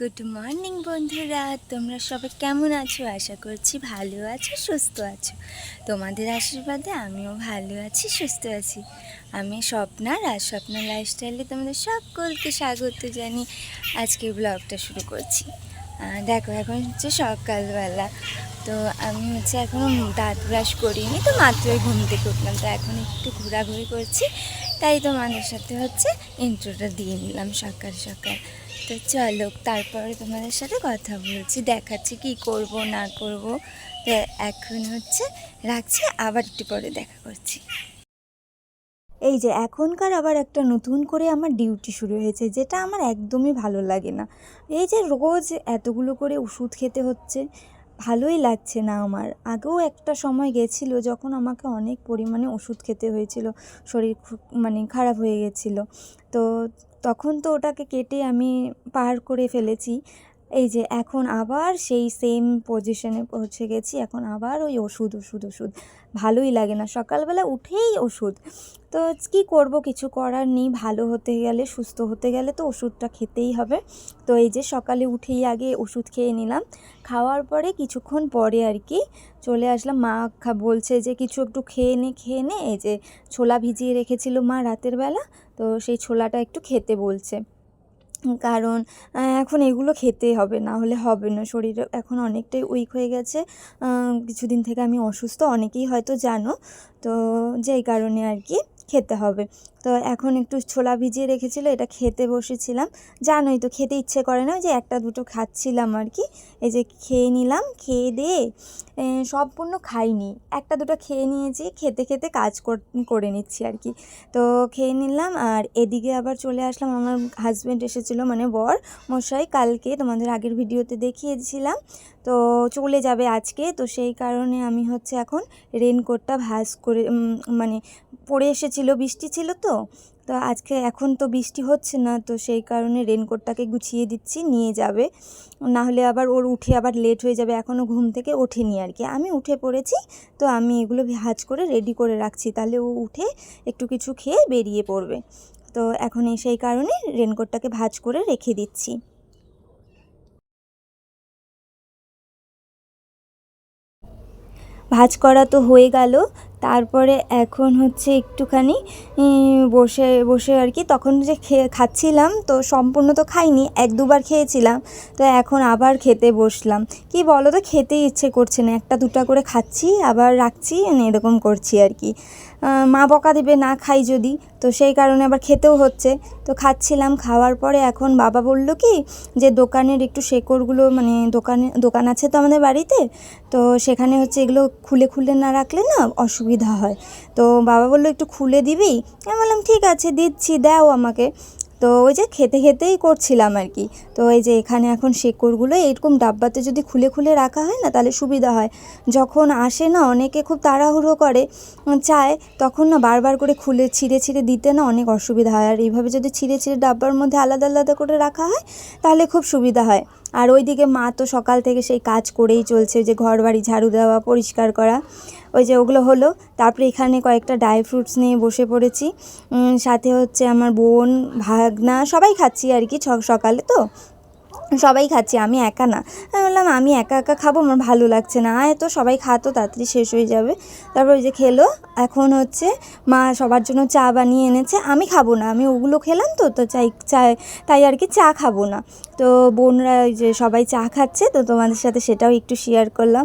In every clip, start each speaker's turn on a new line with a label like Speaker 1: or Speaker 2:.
Speaker 1: Good morning বন্ধুরা। তোমরা সবাই কেমন আছো? আশা করছি ভালো আছো, সুস্থ আছো। তোমাদের আশীর্বাদে আমিও ভালো আছি, সুস্থ আছি। আমি স্বপ্নার আর স্বপ্না লাইফস্টাইলে তোমাদের সকলকে স্বাগত জানি আজকে ব্লগটা শুরু করছি। দেখো, এখন হচ্ছে সকালবেলা। তো আমি হচ্ছে এখনও দাঁত ব্রাশ করিনি, তো মাত্রই ঘুম থেকে উঠলাম। তো এখন একটু ঘোরাঘুরি করছি, তাই তোমাদের সাথে হচ্ছে ইন্ট্রোটা দিয়ে নিলাম সকাল সকাল। তো চলো, তারপরে তোমাদের সাথে কথা বলছি, দেখাচ্ছি কি করব, না করব। তো এখন হচ্ছে রাখছি, আবার একটু পরে দেখা করছি। এই যে, এখনকার আবার একটা নতুন করে আমার ডিউটি শুরু হয়েছে, যেটা আমার একদমই ভালো লাগে না। এই যে, রোজ এতগুলো করে ওষুধ খেতে হচ্ছে, ভালোই লাগছে না আমার। আগেও একটা সময় গেছিল, যখন আমাকে অনেক পরিমাণে ওষুধ খেতে হয়েছিল, শরীর মানে খারাপ হয়ে গেছিল। তো তখন তো ওটাকে কেটে আমি পার করে ফেলেছি। এই যে এখন আবার সেই সেম পজিশনে পৌঁছে গেছি, এখন আবার ওই ওষুধ ওষুধ ওষুধ। ভালোই লাগে না। সকালবেলা উঠেই ওষুধ। তো কী করব? কিছু করার নেই। ভালো হতে গেলে, সুস্থ হতে গেলে তো ওষুধটা খেতেই হবে। তো এই যে সকালে উঠেই আগে ওষুধ খেয়ে নিলাম। খাওয়ার পরে কিছুক্ষণ পরে আর কি চলে আসলাম। মা বলছে যে, কিছু একটু খেয়ে নে খেয়ে নে। এই যে ছোলা ভিজিয়ে রেখেছিল মা রাতের বেলা। তো সেই ছোলাটা একটু খেতে বলছে। কারণ এখন এগুলো খেতে হবে, না হলে হবে না। শরীর এখন অনেকটাই উইক হয়ে গেছে। কিছুদিন থেকে আমি অসুস্থ, অনেকেই হয়তো জানো। তো যেই কারণে আর কি খেতে হবে। তো এখন একটু ছোলা ভিজিয়ে রেখেছিল, এটা খেতে বসেছিলাম। জানোই তো, খেতে ইচ্ছে করে না যে একটা দুটো খাচ্ছিলাম আর কি। এই যে খেয়ে নিলাম, খেয়ে দিয়ে সম্পূর্ণ খাইনি। একটা দুটো খেয়ে নিয়েছি, খেতে খেতে কাজ কর- নিচ্ছি আর কি। তো খেয়ে নিলাম, আর এদিকে আবার চলে আসলাম। আমার হাজব্যান্ড এসেছিল মানে বর মশাই, কালকে তোমাদের আগের ভিডিওতে দেখিয়েছিলাম। তো চলে যাবে আজকে, তো সেই কারণে আমি হচ্ছে এখন রেনকোটটা ভাঁজ করে মানে পড়ে এসেছিল, বৃষ্টি ছিল তো তো? তো আজকে এখন তো বৃষ্টি হচ্ছে না, তো সেই কারণে রেনকোটটাকে গুছিয়ে দিচ্ছি, নিয়ে যাবে। না হলে আবার ওর উঠে আবার লেট হয়ে যাবে, এখনও ঘুম থেকে ওঠেনি আর কি। আমি উঠে পড়েছি, তো আমি এগুলো ভাঁজ করে রেডি করে রাখছি, তাহলে ও উঠে একটু কিছু খেয়ে বেরিয়ে পড়বে। তো এখন সেই কারণে রেনকোটটাকে ভাঁজ করে রেখে দিচ্ছি। ভাঁজ করা তো হয়ে গেল তারপরে এখন হচ্ছে একটুখানি বসে বসে আর কি। তখন যে খেয়ে খাচ্ছিলাম, তো সম্পূর্ণ তো খাইনি, এক দুবার খেয়েছিলাম। তো এখন আবার খেতে বসলাম। কি বলো তো খেতেই ইচ্ছে করছে না। একটা দুটা করে খাচ্ছি, আবার রাখছি এরকম করছি আর কি। মা বকা দেবে, না খাই যদি। তো সেই কারণে আবার খেতেও হচ্ছে। তো খাচ্ছিলাম, খাওয়ার পরে এখন বাবা বলল কি, যে দোকানের একটু শেকড়গুলো মানে দোকানে, দোকান আছে তো আমাদের বাড়িতে, তো সেখানে হচ্ছে এগুলো খুলে খুলে না রাখলে না অসুবিধা হয়। তো বাবা বলল, একটু খুলে দিবি? আমি বললাম, ঠিক আছে, দিচ্ছি, দাও আমাকে। তো ওই যে খেতে খেতেই করছিলাম আর কি। তো এই যে এখানে এখন শেকড়গুলো, এরকম ডাব্বাতে যদি খুলে খুলে রাখা হয় না, তাহলে সুবিধা হয়। যখন আসে না, অনেকে খুব তাড়াহুড়ো করে চায়, তখন না বারবার করে খুলে ছিঁড়ে ছিঁড়ে দিতে না অনেক অসুবিধা হয়। আর এইভাবে যদি ছিঁড়ে ছিঁড়ে ডাব্বার মধ্যে আলাদা আলাদা করে রাখা হয়, তাহলে খুব সুবিধা হয়। আর ওইদিকে মা তো সকাল থেকে সেই কাজ করেই চলছে, যে ঘর বাড়ি ঝাড়ু দেওয়া, পরিষ্কার করা। ওই যে ওগুলো হলো, তারপরে এখানে কয়েকটা ড্রাই ফ্রুটস নিয়ে বসে পড়েছি। সাথে হচ্ছে আমার বোন, ভাগনা, সবাই খাচ্ছি আর কি সকালে তো। সবাই খাচ্ছি, আমি একা না। আমি বললাম, আমি একা একা খাব, আমার ভালো লাগছে না। আয় তো, সবাই খাতো তাড়াতাড়ি শেষ হয়ে যাবে। তারপর ওই যে খেলো, এখন হচ্ছে মা সবার জন্য চা বানিয়ে এনেছে। আমি খাব না, আমি ওগুলো খেলাম তো তো চাই চাই, তাই আর কি চা খাব না। তো বোনরা ওই যে সবাই চা খাচ্ছে, তো তোমাদের সাথে সেটাও একটু শেয়ার করলাম।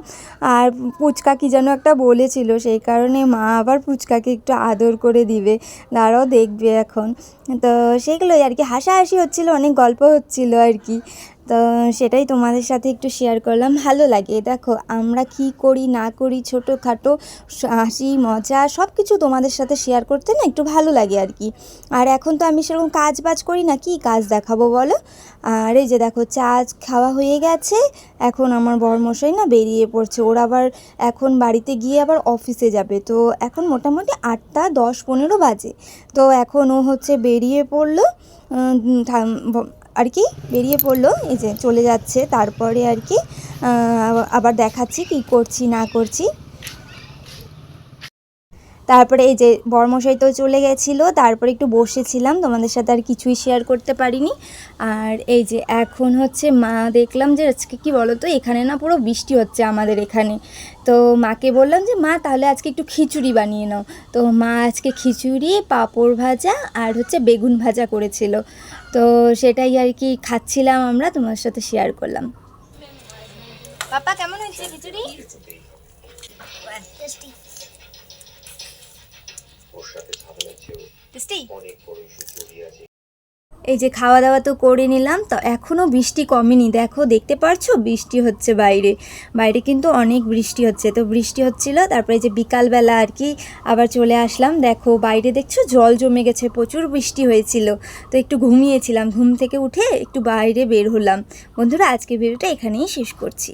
Speaker 1: আর পুচকা কি যেন একটা বলেছিল, সেই কারণে মা আবার পুচকাকে একটু আদর করে দিবে। তারাও দেখবে এখন। তো সেগুলোই আর কি, হাসাহাসি হচ্ছিল, অনেক গল্প হচ্ছিল আর কি। তো সেটাই তোমাদের সাথে একটু শেয়ার করলাম। ভালো লাগে। দেখো, আমরা কি করি, না করি, ছোটোখাটো হাসি, মজা সব কিছু তোমাদের সাথে শেয়ার করতে না একটু ভালো লাগে আর কি। আর এখন তো আমি সেরকম কাজ বাজ করি না, কি কাজ দেখাবো বলো? আর এই যে দেখো, চা খাওয়া হয়ে গেছে। এখন আমার বরমশাই না বেরিয়ে পড়ছে। ওর আবার এখন বাড়িতে গিয়ে আবার অফিসে যাবে। তো এখন মোটামুটি আটটা দশ পনেরো বাজে। তো এখন ও হচ্ছে বেরিয়ে পড়ল। আর কি বেরিয়ে পড়ল, এই যে চলে যাচ্ছে। তারপরে আর কি আবার দেখাচ্ছি কি করছি, না করছি। তারপরে এই যে বর্মশাই তো চলে গেছিল তারপরে একটু বসেছিলাম তোমাদের সাথে আর কিছুই শেয়ার করতে পারিনি। আর এই যে এখন হচ্ছে মা দেখলাম যে আজকে কি বলো তো এখানে না পুরো বৃষ্টি হচ্ছে আমাদের এখানে। তো মাকে বললাম যে মা তাহলে আজকে একটু খিচুড়ি বানিয়ে নাও। তো মা আজকে খিচুড়ি পাঁপড় ভাজা আর হচ্ছে বেগুন ভাজা করেছিল। তো সেটাই আর কি খাচ্ছিলাম আমরা তোমার সাথে শেয়ার করলাম। পাপা কেমন হয়েছে খিচুড়ি? এই যে খাওয়া দাওয়া তো করে নিলাম তো এখনও বৃষ্টি কমেনি। দেখো দেখতে পারছ? বৃষ্টি হচ্ছে বাইরে। বাইরে কিন্তু অনেক বৃষ্টি হচ্ছে। তো বৃষ্টি হচ্ছিল তারপরে এই যে বিকালবেলা আর কি আবার চলে আসলাম। দেখো বাইরে দেখছ? জল জমে গেছে প্রচুর বৃষ্টি হয়েছিল। তো একটু ঘুমিয়েছিলাম। ঘুম থেকে উঠে একটু বাইরে বের হলাম। বন্ধুরা আজকে ভিডিওটা এখানেই শেষ করছি।